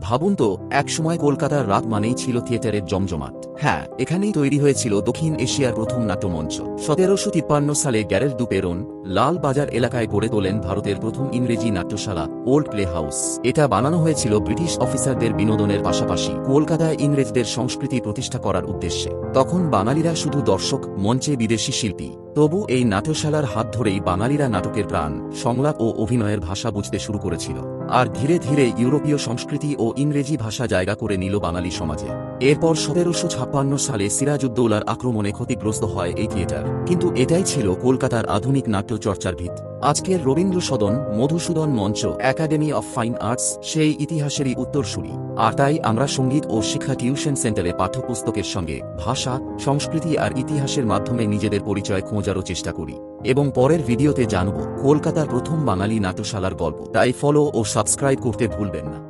ভাবুন তো একসময় কলকাতার রাত মানেই ছিল থিয়েটারের জমজমাট। হ্যাঁ এখানেই তৈরি হয়েছিল দক্ষিণ এশিয়ার প্রথম নাট্যমঞ্চ। সতেরোশো তিপ্পান্ন সালে গ্যারেল দুপেরন লাল বাজার এলাকায় গড়ে তোলেন ভারতের প্রথম ইংরেজি নাট্যশালা, ওল্ড প্লে হাউস। এটা বানানো হয়েছিল ব্রিটিশ অফিসারদের বিনোদনের পাশাপাশি কলকাতায় ইংরেজদের সংস্কৃতি প্রতিষ্ঠা করার উদ্দেশ্যে। তখন বাঙালিরা শুধু দর্শক, মঞ্চে বিদেশি শিল্পী। তবু এই নাট্যশালার হাত ধরেই বাঙালিরা নাটকের প্রাণ, সংলাপ ও অভিনয়ের ভাষা বুঝতে শুরু করেছিল। আর ধীরে ধীরে ইউরোপীয় সংস্কৃতি ও ইংরেজি ভাষা জায়গা করে নিল বাঙালি সমাজে। এরপর সতেরোশো ছাপ্পান্ন সালে সিরাজউদ্দৌলার আক্রমণে ক্ষতিগ্রস্ত হয় এই থিয়েটার। কিন্তু এটাই ছিল কলকাতার আধুনিক নাট্যচর্চার ভিত। আজকের রবীন্দ্র সদন মধুসূদন মঞ্চ, একাডেমি অফ ফাইন আর্টস, সেই ইতিহাসেরই উত্তরসূরি। আর তাই আমরা সংগীত ও শিক্ষা টিউশন সেন্টারে পাঠ্যপুস্তকের সঙ্গে ভাষা, সংস্কৃতি আর ইতিহাসের মাধ্যমে নিজেদের পরিচয় খোঁজারও চেষ্টা করি। এবং পরের ভিডিওতে জানব কলকাতার প্রথম বাঙালি নাট্যশালার গল্প। তাই ফলো ও সাবস্ক্রাইব করতে ভুলবেন না।